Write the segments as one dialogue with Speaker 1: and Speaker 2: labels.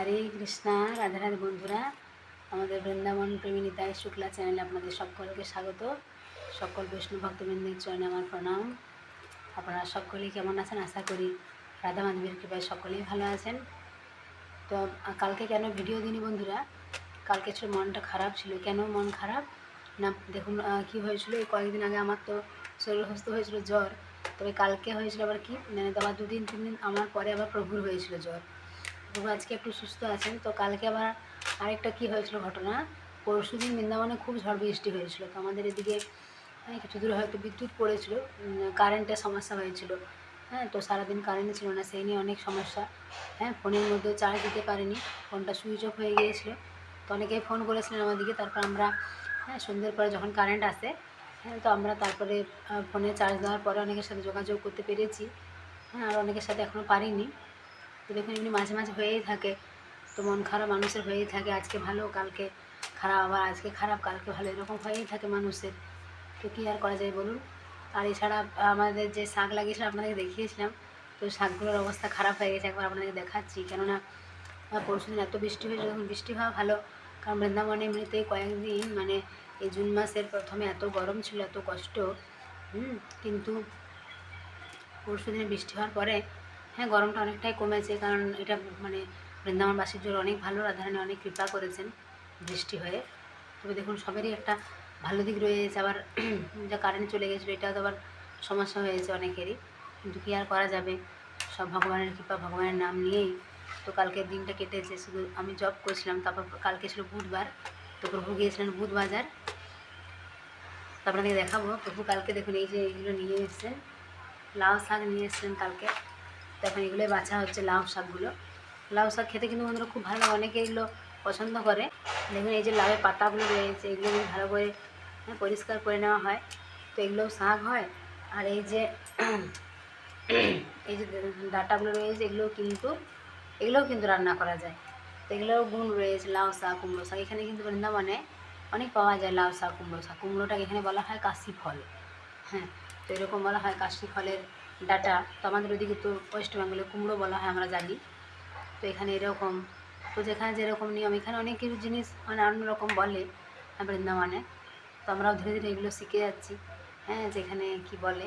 Speaker 1: হরে কৃষ্ণা, রাধা রাধে বন্ধুরা। আমাদের বৃন্দাবন প্রেমিনিতায় শুক্লা চ্যানেলে আপনাদের সকলকে স্বাগত। সকল বৈষ্ণব ভক্তবৃন্দের চরণে আমার প্রণাম। আপনারা সকলেই কেমন আছেন? আশা করি রাধা মাধবীর কৃপায় সকলেই ভালো আছেন। তো, কালকে কেন ভিডিও দিনি বন্ধুরা? কালকে ছিল মনটা খারাপ ছিল। কেন মন খারাপ? না, দেখুন কি হয়েছিল? এই কয়েকদিন আগে আমার তো শরীর সুস্থ হয়েছিল জ্বর। তবে কালকে হয়েছিল আবার কি? মানে তো আবার দুদিন তিন দিন আমার পরে আবার প্রভুর হয়েছিল জ্বর। প্রভু আজকে একটু সুস্থ আছেন। তো কালকে আবার আরেকটা কি হয়েছিল ঘটনা? পরশু দিন বৃন্দাবনে খুব ঝড় বৃষ্টি হয়েছিল। তো আমাদের এদিকে হ্যাঁ, কিছু দূরে হয়তো বিদ্যুৎ পড়েছিল কারেন্টের সমস্যা হয়েছিল। হ্যাঁ তো সারাদিন কারেন্ট ছিল না সেই নিয়ে অনেক সমস্যা। হ্যাঁ ফোনের মধ্যে চার্জ দিতে পারিনি ফোনটা সুইচ অফ হয়ে গিয়েছিল। তো অনেকেই ফোন করেছিলেন আমাদেরকে তারপর আমরা হ্যাঁ সন্ধ্যের পরে যখন কারেন্ট আসে হ্যাঁ তো আমরা তারপরে ফোনে চার্জ দেওয়ার পরে অনেকের সাথে যোগাযোগ করতে পেরেছি। হ্যাঁ আর অনেকের সাথে এখনও পারিনি। তো দেখুন এমনি মাঝে মাঝে হয়েই থাকে। তো মন খারাপ মানুষের হয়েই থাকে। আজকে ভালো, কালকে খারাপ, আবার আজকে খারাপ, কালকে ভালো, এরকম হয়েই থাকে মানুষের। তো কী আর করা যায় বলুন? আর এছাড়া আমাদের যে শাক লাগিয়েছিলাম আপনাদেরকে দেখিয়েছিলাম, তো শাকগুলোর অবস্থা খারাপ হয়ে গেছে। একবার আপনাদেরকে দেখাচ্ছি। কেননা পরশু দিন এত বৃষ্টি হয়েছে যখন বৃষ্টি হওয়া ভালো। কারণ বৃন্দাবনে এমনিতেই কয়েকদিন মানে এই জুন মাসের প্রথমে এত গরম ছিল, এত কষ্ট। হুম, কিন্তু পরশু দিনে বৃষ্টি হওয়ার পরে হ্যাঁ গরমটা অনেকটাই কমেছে কারণ এটা মানে বৃন্দাবনবাসীর জন্য অনেক ভালো। রাধারানী অনেক কৃপা করেছেন বৃষ্টি হয়ে। তবে দেখুন, সবেরই একটা ভালো দিক রয়েছে। আবার যা কারেন্ট চলে গেছিল, এটাও তো আবার সমস্যা হয়েছে অনেকেরই। কিন্তু কী আর করা যাবে? সব ভগবানের কৃপা, ভগবানের নাম নিয়েই তো কালকের দিনটা কেটেছে। শুধু আমি জব করছিলাম, তারপর কালকে ছিল বুধবার। তো প্রভু গিয়েছিলেন বুধ বাজার আপনাদের দেখাবো। প্রভু কালকে দেখুন, এই যে এইগুলো নিয়ে এসেছেন, লাউ শাক নিয়ে এসেছেন কালকে। তো এখন এগুলোই বাছা হচ্ছে লাউ শাকগুলো। লাউ শাক খেতে কিন্তু বন্ধুরা খুব ভালো অনেকে এগুলো পছন্দ করে। দেখুন এই যে লাউয়ের পাতাগুলো রয়েছে এগুলো ভালো করে হ্যাঁ, পরিষ্কার করে নেওয়া হয়। তো এগুলোও শাক হয় আর এই যে এই যে ডাটাগুলো রয়েছে এগুলো কিন্তু এগুলোও কিন্তু রান্না করা যায়। তো এগুলোও গুণ রয়েছে লাউ শাক কুমড়ো শাক। এখানে কিন্তু বৃন্দাবনে অনেক পাওয়া যায় লাউ শাক কুমড়ো শাক। কুমড়োটাকে এখানে বলা হয় কাশি ফল হ্যাঁ। তো এরকম বলা হয় কাশি ফলের ডাটা, তো আমাদের ওদিকে তো ওয়েস্ট বেঙ্গলে কুমড়ো বলা হয়, আমরা জানি। তো এখানে এরকম, তো যেখানে যেরকম নিয়ম, এখানে অনেক কিছু জিনিস মানে অন্যরকম বলে বৃন্দাবনে। তো আমরাও ধীরে ধীরে এগুলো শিখে যাচ্ছি। হ্যাঁ যেখানে কি বলে।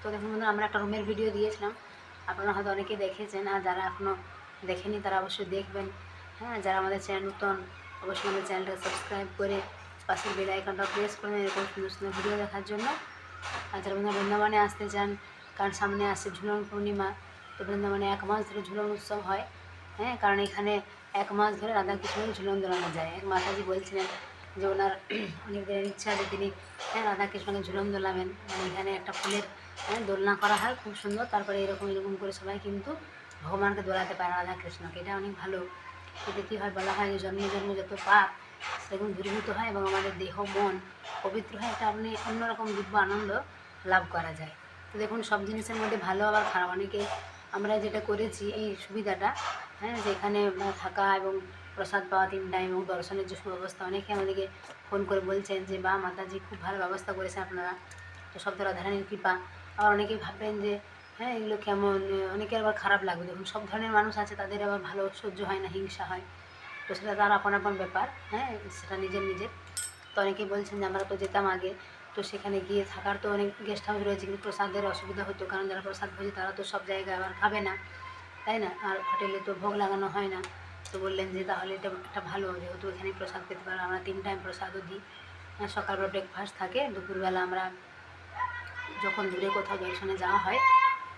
Speaker 1: তো দেখুন বন্ধুরা, আমরা একটা রুমের ভিডিও দিয়েছিলাম। আপনারা হয়তো অনেকেই দেখেছেন, আর যারা এখনও দেখেনি, তারা অবশ্যই দেখবেন। হ্যাঁ যারা আমাদের চ্যানেল নতুন, অবশ্যই আমাদের চ্যানেলটা সাবস্ক্রাইব করে পাশের বেল আইকনটা প্রেস করবেন এরকম সুন্দর সুন্দর ভিডিও দেখার জন্য। আর যারা বন্ধুরা বৃন্দাবনে আসতে চান কারণ সামনে আসছে ঝুলন পূর্ণিমা, তো বৃন্দাবনে এক মাস ধরে ঝুলন উৎসব হয় হ্যাঁ? কারণ এখানে এক মাস ধরে রাধাকৃষ্ণের ঝুলন দোলানো যায়। এক মাতাজি বলছিলেন যে ওনার অনেক দিনের ইচ্ছা যে তিনি হ্যাঁ রাধাকৃষ্ণকে ঝুলন দোলাবেন মানে এখানে একটা ফুলের হ্যাঁ দোলনা করা হয়, খুব সুন্দর। তারপরে এরকম এরকম করে সবাই কিন্তু ভগবানকে দোলাতে পারে রাধাকৃষ্ণকে এটা অনেক ভালো। এতে কী হয় বলা হয় যে জন্ম জন্ম যত পাপ, সেগুলো দূরীভূত হয় এবং আমাদের দেহ, মন পবিত্র হয়। এটা আপনি অন্যরকম দিব্য আনন্দ লাভ করা যায়। তো দেখুন, সব জিনিসের মধ্যে ভালো আবার খারাপ। অনেকে আমরা যেটা করেছি, এই সুবিধাটা হ্যাঁ যেখানে থাকা এবং প্রসাদ পাওয়া, তিন টাইম এবং দর্শনের যে সুব্যবস্থা, অনেকে আমাদেরকে ফোন করে বলছেন যে বা মাতাজি, খুব ভালো ব্যবস্থা করেছেন আপনারা। তো সব তো রাধারানীর কৃপা। আবার অনেকেই ভাববেন যে হ্যাঁ এগুলো কেমন? অনেকের আবার খারাপ লাগবে। দেখুন, সব ধরনের মানুষ আছে, তাদের আবার ভালো সহ্য হয় না, হিংসা হয়। তো সেটা তার আপন আপন ব্যাপার হ্যাঁ সেটা নিজের নিজের। তো অনেকেই বলছেন যে, আমরা তো যেতাম আগে। তো সেখানে গিয়ে থাকার তো অনেক গেস্ট হাউস রয়েছে, কিন্তু প্রসাদের অসুবিধা হতো, কারণ যারা প্রসাদ ভোজে তারা তো সব জায়গায় আবার খাবে না, তাই না? আর হোটেলে তো ভোগ লাগানো হয় না। তো বললেন যে তাহলে এটা একটা ভালো, যেহেতু এখানে প্রসাদ পেতে পারো, আমরা তিন টাইম প্রসাদও দিই। সকালবেলা ব্রেকফাস্ট থাকে, দুপুরবেলা আমরা যখন দূরে কোথাও দর্শনে যাওয়া হয়,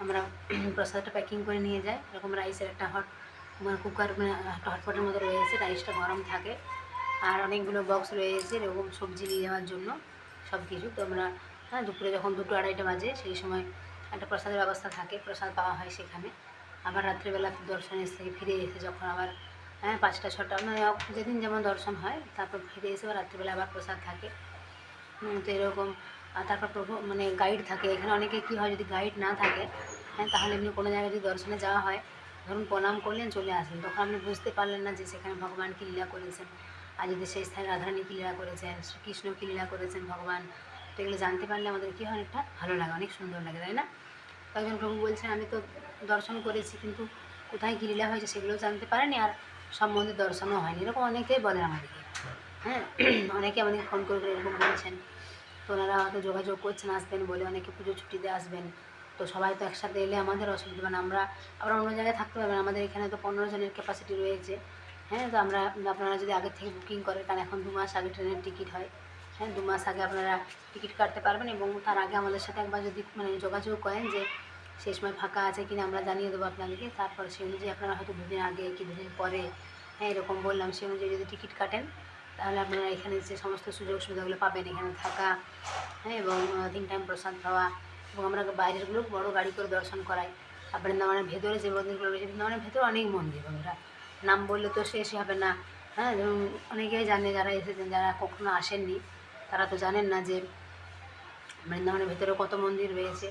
Speaker 1: আমরা প্রসাদটা প্যাকিং করে নিয়ে যাই। এরকম রাইসের একটা হট মানে কুকার মানে একটা হটপটের মতো রয়েছে রাইসটা গরম থাকে। আর অনেকগুলো বক্স রয়েছে এরকম সবজি নিয়ে যাওয়ার জন্য। সব কিছু তো আমরা হ্যাঁ দুপুরে যখন দুটো আড়াইটা বাজে, সেই সময় একটা প্রসাদের ব্যবস্থা থাকে, প্রসাদ পাওয়া হয় সেখানে। আবার রাত্রিবেলা দর্শনে থেকে ফিরে এসে যখন আবার হ্যাঁ পাঁচটা, ছটা মানে যেদিন যেমন দর্শন হয়, তারপর ফিরে এসে আবার রাত্রিবেলা আবার প্রসাদ থাকে। তো এরকম তারপর প্রভু মানে গাইড থাকে। এখানে অনেকে কী হয়, যদি গাইড না থাকে হ্যাঁ তাহলে এমনি কোনো জায়গায় যদি দর্শনে যাওয়া হয়, ধরুন প্রণাম করলেন, চলে আসলেন। তখন আপনি বুঝতে পারলেন না যে সেখানে ভগবান কী লীলা করেছেন। আর যদি সেই স্থানে রাধারানী লীলা করেছেন, শ্রীকৃষ্ণ লীলা করেছেন ভগবান? তো এগুলো জানতে পারলে আমাদের কী হয় অনেকটা ভালো লাগে, অনেক সুন্দর লাগে, তাই না? তো একজন প্রভু বলছেন, আমি তো দর্শন করেছি, কিন্তু কোথায় কী লীলা হয়েছে সেগুলোও জানতে পারেনি আর মন্দির দর্শনও হয়নি। এরকম অনেকেই বলেন আমাদেরকে হ্যাঁ? অনেকে আমাদেরকে ফোন করে করে এরকম বলছেন। তো ওনারা হয়তো যোগাযোগ করছেন, আসবেন বলে অনেকে পুজো ছুটিতে আসবেন। তো সবাই তো একসাথে এলে আমাদের অসুবিধা মানে আমরা আবার অন্য জায়গায় থাকতে পারবেন আমাদের এখানে তো পনেরো জনের ক্যাপাসিটি রয়েছে। হ্যাঁ তো আমরা আপনারা যদি আগে থেকে বুকিং করেন কারণ এখন দু মাস আগে ট্রেনের টিকিট হয়। হ্যাঁ দু মাস আগে আপনারা টিকিট কাটতে পারবেন এবং তার আগে আমাদের সাথে একবার যদি মানে যোগাযোগ করেন যে সেই সময় ফাঁকা আছে কিনা আমরা জানিয়ে দেবো আপনাদেরকে। তারপর সেই অনুযায়ী আপনারা হয়তো দুদিন আগে কি দুদিন পরে হ্যাঁ এরকম বললাম সেই অনুযায়ী যদি টিকিট কাটেন, তাহলে আপনারা এখানে যে সমস্ত সুযোগ সুবিধাগুলো পাবেন, এখানে থাকা হ্যাঁ এবং তিন টাইম প্রসাদ খাওয়া, এবং আমরা বাইরেরগুলো বড় গাড়ি করে দর্শন করাই। বৃন্দাবনের ভেতরে যে মন্দিরগুলো রয়েছে, বৃন্দাবনের ভেতরে অনেক মন্দির বন্ধুরা। নাম বললে তো শেষ হবে না। হ্যাঁ অনেকেই জানে যারা এসেছেন, যারা কখনো আসেননি, তারা তো জানেন না যে বৃন্দাবনের ভেতরে কত মন্দির রয়েছে।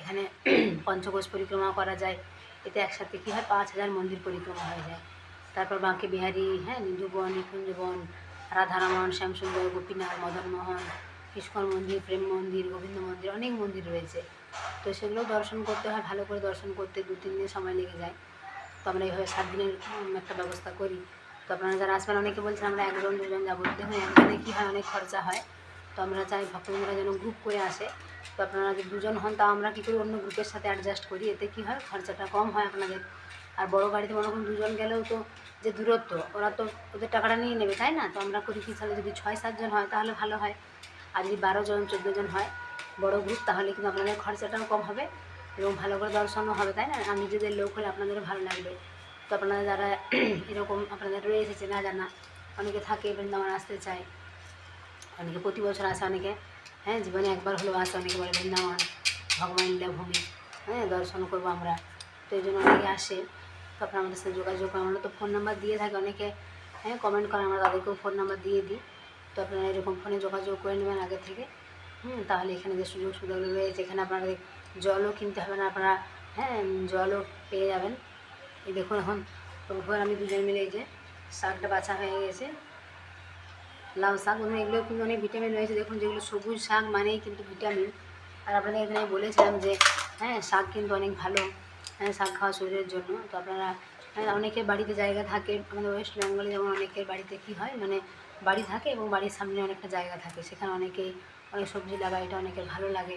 Speaker 1: এখানে পঞ্চকোষ পরিক্রমা করা যায়। এতে একসাথে কী হয়? পাঁচ হাজার মন্দির পরিক্রমা হয়ে যায়। তারপর বাঁকে বিহারী হ্যাঁ নিধুবন নিকুঞ্জবন রাধারমন শ্যামসুন্দর, গোপীনাথ মদনমোহন ইস্কন মন্দির, প্রেম মন্দির, গোবিন্দ মন্দির, অনেক মন্দির রয়েছে। তো সেগুলো দর্শন করতে হয়, ভালো করে দর্শন করতে দু তিন দিন সময় লেগে যায়। তো আমরা এইভাবে সাত দিনের একটা ব্যবস্থা করি। তো আপনারা যারা আসবেন, অনেকে বলছেন আমরা একজন, দুজন যাব। দেখুন একজনে কী হয়, অনেক খরচা হয়। তো আমরা চাই ভক্তবৃন্দরা যেন গ্রুপ করে আসে। তো আপনারা যদি দুজন হন, তা আমরা কী করি, অন্য গ্রুপের সাথে অ্যাডজাস্ট করি। এতে কী হয়, খরচাটা কম হয় আপনাদের। আর বড় গাড়িতে মনে করুন, দুজন গেলেও তো যে দূরত্ব, ওরা তো ওদের টাকাটা নিয়ে নেবে, তাই না? তো আমরা করি কি, তাহলে যদি ছয় সাতজন হয়, তাহলে ভালো হয়। আর যদি বারো জন, চোদ্দ জন হয়, বড় গ্রুপ তাহলে কিন্তু আপনাদের খরচাটাও কম হবে। এবং ভালো করে দর্শনও হবে, তাই না? আমি নিজেদের লোক হলে আপনাদের ভালো লাগবে। তো আপনারা যারা এরকম আপনাদের রয়েছে চেনা জানা, অনেকে থাকে বৃন্দাবন আসতে চায়। অনেকে প্রতি বছর আসে, অনেকে হ্যাঁ জীবনে একবার হলেও আসে, অনেকে বলে বৃন্দাবন, ভগবান লীলাভূমি হ্যাঁ দর্শন করব আমরা। তো এই জন্য অনেকে আসে, তো আপনারা আমাদের সাথে যোগাযোগ করে আমরা তো ফোন নাম্বার দিয়ে থাকি, অনেকে হ্যাঁ কমেন্ট করে, আমরা তাদেরকেও ফোন নাম্বার দিয়ে দিই। তো আপনারা এরকম ফোনে যোগাযোগ করে নেবেন আগে থেকে, হুম, তাহলে এখানে যে সুযোগ সুবিধাগুলো রয়েছে, এখানে আপনাদের জলও কিনতে হবে না আপনারা হ্যাঁ জলও পেয়ে যাবেন। এই দেখুন এখন আর আমি দুজন মিলে যে শাকটা বাছা হয়ে গেছে। লাউ শাক বন্ধুরা এগুলো কিন্তু অনেক ভিটামিন রয়েছে, দেখুন যেগুলো সবুজ শাক মানেই কিন্তু ভিটামিন আর আপনাদের এখানে বলেছিলাম যে হ্যাঁ শাক কিন্তু অনেক ভালো হ্যাঁ শাক খাওয়া শরীরের জন্য। তো আপনারা হ্যাঁ অনেকের বাড়িতে জায়গা থাকে, আমাদের ওয়েস্ট বেঙ্গলে যেমন অনেকের বাড়িতে কী হয় মানে বাড়ি থাকে এবং বাড়ির সামনে অনেকটা জায়গা থাকে, সেখানে অনেকেই অনেক সবজি লাগায়, এটা অনেকের ভালো লাগে।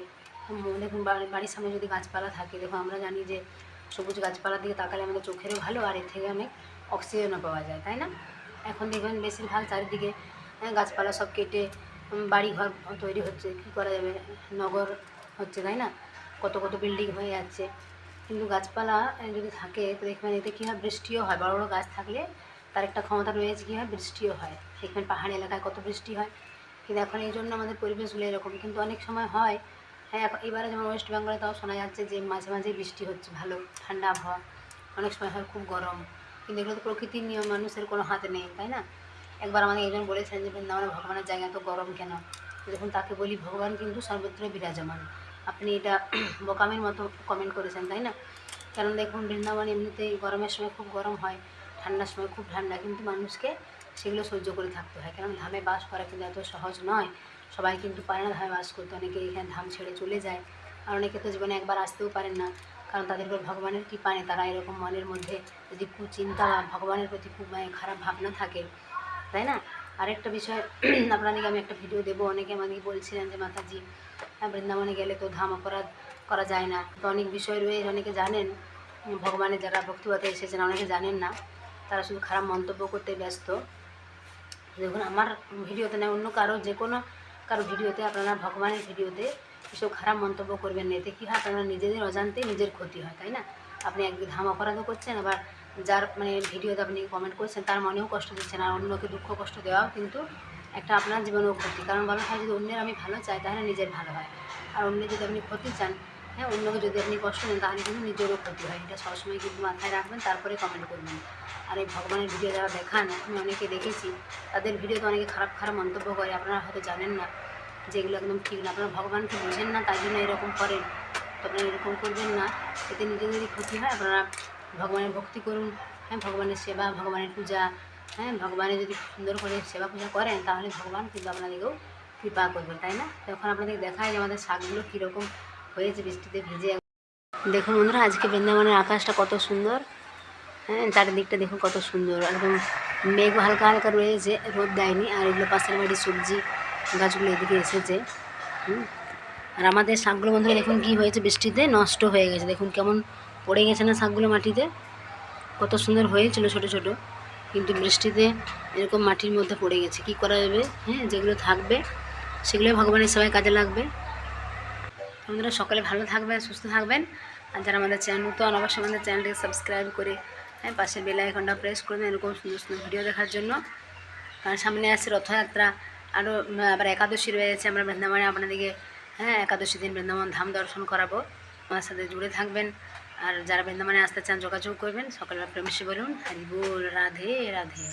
Speaker 1: দেখুন বাড়ির সামনে যদি গাছপালা থাকে দেখুন আমরা জানি যে সবুজ গাছপালার দিকে তাকালে আমাদের চোখেরও ভালো আর এর থেকে অনেক অক্সিজেনও পাওয়া যায় তাই না? এখন দেখবেন বেশিরভাগ চারিদিকে হ্যাঁ, গাছপালা সব কেটে বাড়িঘর তৈরি হচ্ছে কী করা যাবে? নগর হচ্ছে তাই না? কত কত বিল্ডিং হয়ে যাচ্ছে। কিন্তু গাছপালা যদি থাকে তো দেখবেন এতে কী হয়? বৃষ্টিও হয়। বড় বড় গাছ থাকলে তার একটা ক্ষমতা রয়েছে কী হয়? বৃষ্টিও হয়। দেখবেন পাহাড়ি এলাকায় কত বৃষ্টি হয়। কিন্তু এখন এই জন্য আমাদের পরিবেশগুলো এরকম। কিন্তু অনেক সময় হয় হ্যাঁ এবারে যেমন ওয়েস্ট বেঙ্গলে তাও শোনা যাচ্ছে যে মাঝে মাঝে বৃষ্টি হচ্ছে, ভালো, ঠান্ডা আবহাওয়া, অনেক সময় হয় খুব গরম। কিন্তু এগুলো তো প্রকৃতির নিয়ম, মানুষের কোনো হাতে নেই, তাই না? একবার আমাদের একজন বলেছেন যে বৃন্দাবনে ভগবানের জায়গা তো গরম কেন? যখন তাকে বলি, ভগবান কিন্তু সর্বত্র বিরাজমান। আপনি এটা বোকামের মতো কমেন্ট করেছেন, তাই না? কারণ দেখুন, বৃন্দাবন এমনিতেই গরমের সময় খুব গরম হয়, ঠান্ডার সময় খুব ঠান্ডা, কিন্তু মানুষকে সেগুলো সহ্য করে থাকতে হয়। কারণ ধামে বাস করা কিন্তু এত সহজ নয়। সবাই কিন্তু পারে না ধামে বাস করতে, অনেকে এখানে ধাম ছেড়ে চলে যায়। আর অনেকে তো জীবনে একবার আসতেও পারেন না, কারণ তাদের উপর ভগবানের কৃপা নেই। তারা এরকম মনের মধ্যে যদি কুচিন্তা, ভগবানের প্রতি খুব মানে খারাপ ভাবনা থাকে, তাই না? আরেকটা বিষয়, আপনাদেরকে আমি একটা ভিডিও দেবো। অনেকে আমাদেরকে বলছিলেন যে, মাতাজি বৃন্দাবনে গেলে তো ধাম অপরাধ করা যায় না। তো অনেক বিষয় রয়েছে অনেকে জানেন ভগবানের যারা ভক্তিপথে এসেছেন, অনেকে জানেন না। তারা শুধু খারাপ মন্তব্য করতে ব্যস্ত। দেখুন, আমার ভিডিওতে না, অন্য কারও যে কোনো কারও ভিডিওতে, আপনারা ভগবানের ভিডিওতে এসব খারাপ মন্তব্য করবেন না। এতে কী হয়? আপনারা নিজেদের অজান্তে নিজের ক্ষতি হয়, তাই না? আপনি একদিকে ধাম অপরাধও করছেন, আবার যার মানে ভিডিওতে আপনি কমেন্ট করছেন, তার মনেও কষ্ট দিচ্ছেন, আর অন্যকে দুঃখ কষ্ট দেওয়াও কিন্তু একটা আপনার জীবনেও ক্ষতি। কারণ বলা হয়, যদি অন্যের আমি ভালো চাই, তাহলে নিজের ভালো হয়। আর অন্যের যদি আপনি ক্ষতি চান হ্যাঁ অন্যকে যদি আপনি কষ্ট দেন তাহলে কিন্তু নিজেরও ক্ষতি হয়। এটা সবসময় কিন্তু মাথায় রাখবেন, তারপরে কমেন্ট করবেন। আর এই ভগবানের ভিডিও যারা দেখান, আমি অনেকে দেখেছি, তাদের ভিডিওতে অনেকে খারাপ খারাপ মন্তব্য করে, আপনারা হয়তো জানেন না যেগুলো একদম ঠিক না। আপনারা ভগবানকে বোঝেন না, তাই জন্য এরকম করেন। তো আপনারা এরকম করবেন না, এতে নিজেদেরই ক্ষতি হয়, আপনারা ভগবানের ভক্তি করুন। হ্যাঁ ভগবানের সেবা, ভগবানের পূজা হ্যাঁ ভগবানের যদি সুন্দর করে সেবা পূজা করেন, তাহলে ভগবান কিন্তু আপনাদেরকেও কৃপা করবেন, তাই না? তখন আপনাদের দেখায় যে আমাদের শাকগুলো কীরকম হয়েছে বৃষ্টিতে ভিজে দেখুন বন্ধুরা, আজকে বৃন্দাবনের আকাশটা কত সুন্দর। হ্যাঁ চারিদিকটা দেখুন কত সুন্দর। একদম মেঘ হালকা হালকা রয়েছে, রোদ দেয়নি, আর এগুলো পাশের বাড়ির সবজি গাছগুলো এদিকে এসেছে। হুম, আর আমাদের শাকগুলো বন্ধুরা, দেখুন কী হয়েছে বৃষ্টিতে, নষ্ট হয়ে গেছে। দেখুন কেমন পড়ে গেছে না শাকগুলো মাটিতে। কত সুন্দর হয়েছিল ছোট ছোট, কিন্তু বৃষ্টিতে এরকম মাটির মধ্যে পড়ে গেছে। কি করা যাবে? হ্যাঁ যেগুলো থাকবে সেগুলো ভগবানের সবাই কাজে লাগবে। বন্ধুরা, সকালে ভালো থাকবেন, সুস্থ থাকবেন। আর যারা আমাদের চ্যানেল নতুন, অবশ্যই আমাদের চ্যানেলটিকে সাবস্ক্রাইব করে হ্যাঁ পাশে বেল আইকনটা প্রেস করবেন এরকম সুন্দর সুন্দর ভিডিও দেখার জন্য। কারণ সামনে আসছে রথযাত্রা আরও আবার একাদশী রয়েছে, আমরা বৃন্দাবনে আপনাদেরকে হ্যাঁ একাদশী দিন বৃন্দাবন ধাম দর্শন করাবো। আমার সাথে জুড়ে থাকবেন। আর যারা বৃন্দাবনে আসতে চান, যোগাযোগ করবেন, সকালবেলা প্রেমসী বলুন, হরি বল, রাধে রাধে।